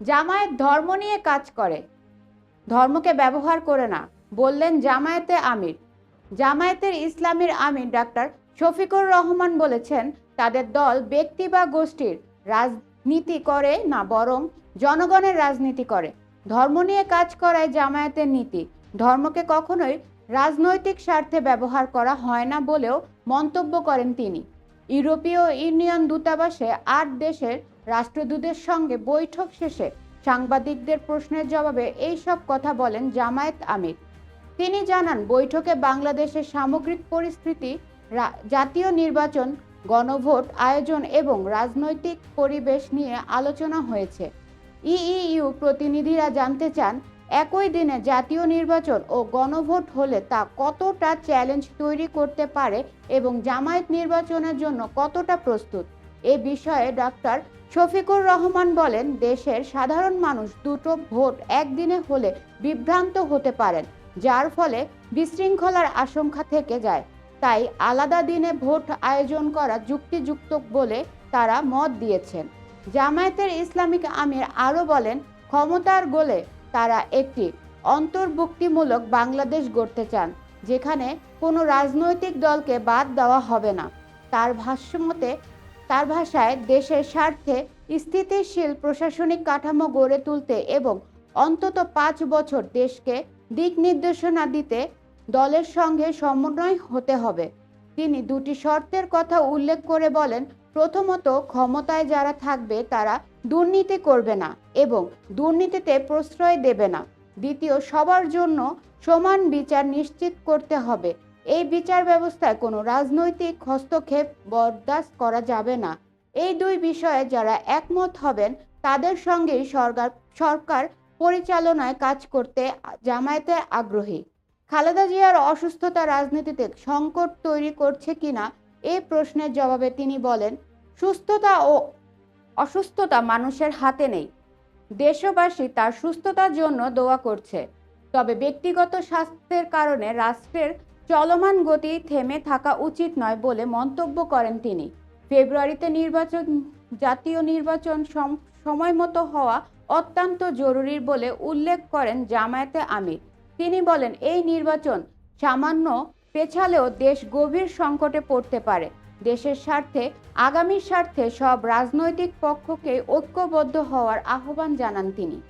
জামায়াত ধর্ম নিয়ে কাজ করে। ধর্মকে ব্যবহার করে না, বললেন জামায়াতে আমির। জামায়াতের ইসলামীর আমির ডাক্তার শফিকুর রহমান বলেছেন, তাদের দল ব্যক্তি বা গোষ্ঠীর রাজনীতি করে না, বরং জনগণের রাজনীতি করে। ধর্ম নিয়ে কাজ করায় জামায়াতের নীতি। ধর্মকে কখনোই রাজনৈতিক স্বার্থে ব্যবহার করা হয় না বলেও মন্তব্য করেন তিনি। ইউরোপীয় ইউনিয়ন দূতাবাসে আট দেশের রাষ্ট্রদূতের সঙ্গে বৈঠক শেষে সাংবাদিকদের প্রশ্নের জবাবে এই সব কথা বলেন জামায়াত আমির। তিনি জানান, বৈঠকে বাংলাদেশের সামগ্রিক পরিস্থিতি জাতীয় নির্বাচন, গণভোট আয়োজন এবং রাজনৈতিক পরিবেশ নিয়ে আলোচনা হয়েছে। ইইউ প্রতিনিধিরা জানতে চান, একই দিনে জাতীয় নির্বাচন ও গণভোট হলে তা কতটা চ্যালেঞ্জ তৈরি করতে পারে এবং জামায়াত নির্বাচনের জন্য কতটা প্রস্তুত। এ বিষয়ে ডক্টর শফিকুর রহমান বলেন, দেশের সাধারণ মানুষ দুটো ভোট একদিনে হলে বিভ্রান্ত হতে পারেন, যার ফলে বিশৃঙ্খলার আশঙ্কা থেকে যায়। তাই আলাদা দিনে ভোট আয়োজন করা যুক্তিযুক্ত বলে তারা মত দিয়েছেন। জামায়াতের ইসলামিক আমির আরও বলেন, ক্ষমতার গোলে তারা একটি অন্তর্ভুক্তিমূলক বাংলাদেশ গড়তে চান, যেখানে কোনো রাজনৈতিক দলকে বাদ দেওয়া হবে না। তার ভাষ্যমতে তার ভাষায় দেশের স্বার্থে স্থিতিশীল প্রশাসনিক কাঠামো গড়ে তুলতে এবং অন্তত পাঁচ বছর দেশকে দিক নির্দেশনা দিতে দলের সঙ্গে সমন্বয় হতে হবে। তিনি দুটি শর্তের কথা উল্লেখ করে বলেন, প্রথমত, ক্ষমতায় যারা থাকবে তারা দুর্নীতি করবে না এবং দুর্নীতিতে প্রশ্রয় দেবে না। দ্বিতীয়, সবার জন্য সমান বিচার নিশ্চিত করতে হবে। এই বিচার ব্যবস্থায় কোনো রাজনৈতিক হস্তক্ষেপ বরদাস্ত করা যাবে না। এই দুই বিষয়ে যারা একমত হবেন, তাদের সঙ্গেই সরকার সরকার পরিচালনায় কাজ করতে জামায়াতে আগ্রহী। খালেদা জিয়ার অসুস্থতা রাজনীতিতে সংকট তৈরি করছে কিনা এই প্রশ্নের জবাবে তিনি বলেন, সুস্থতা ও অসুস্থতা মানুষের হাতে নেই। দেশবাসী তার সুস্থতার জন্য দোয়া করছে। তবে ব্যক্তিগত স্বাস্থ্যের কারণে রাষ্ট্রের চলমান গতি থেমে থাকা উচিত নয় বলে মন্তব্য করেন তিনি। ফেব্রুয়ারিতে নির্বাচন, জাতীয় নির্বাচন সম- সময় মতো হওয়া অত্যন্ত জরুরি বলে উল্লেখ করেন জামায়াতে আমির। তিনি বলেন, এই নির্বাচন সামান্য পেছালেও দেশ গভীর সংকটে পড়তে পারে। দেশের স্বার্থে, আগামী স্বার্থে সব রাজনৈতিক পক্ষকে ঐক্যবদ্ধ হওয়ার আহ্বান জানান তিনি।